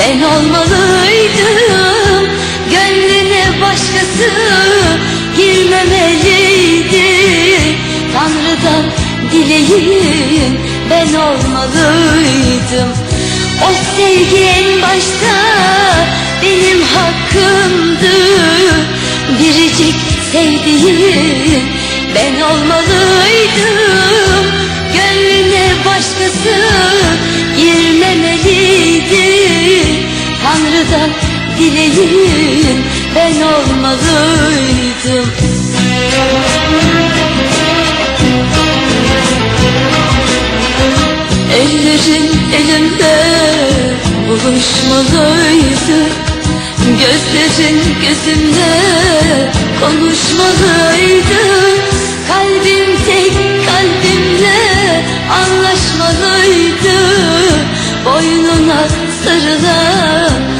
Ben olmalıydım Gönlüne başkası girmemeliydi. Tanrı'dan dileğim ben olmalıydım. O sevgi en başta benim hakkımdı. Biricik sevdiğim ben olmalıydım Gönlüne başkası Dileğim ben olmalıydım Ellerin elimde buluşmalıydı Gözlerin gözümde konuşmalıydı Kalbim tek kalbimle anlaşmalıydı Boynuna sarılan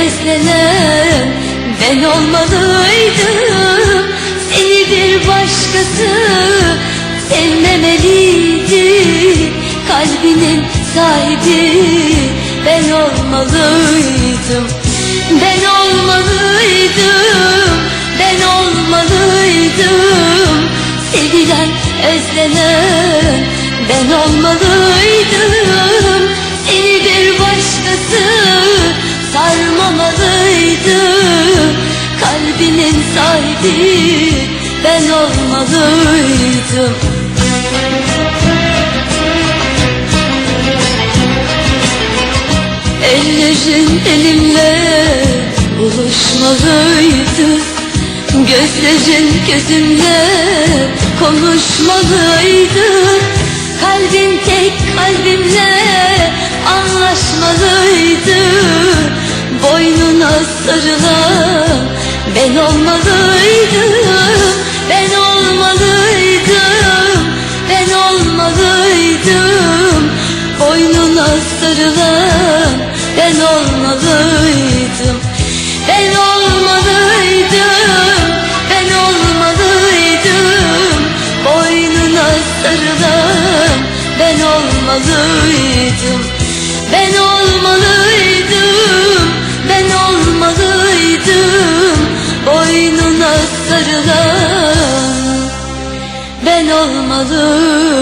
özlenen ben olmalıydım. Seni bir başkası sevmemeliydi Kalbinin sahibi ben olmalıydım. Ben olmalıydım, ben olmalıydım. Sevilen, özlenen ben olmalıydım. Seni bir başkası sarmamalıydı Kalbinin sahibi ben olmalıydım. Ellerin elimle buluşmalıydı Gözlerin gözümle konuşmalıydı Sarılan ben olmalıydım Ben olmalıydım, ben olmalıydım. Boynuna sarılan ben olmalıydım Ben olmalıydım, ben olmalıydım. Boynuna sarılan ben olmalıydım Ben olmalıydım, sarılan ben olmalıydım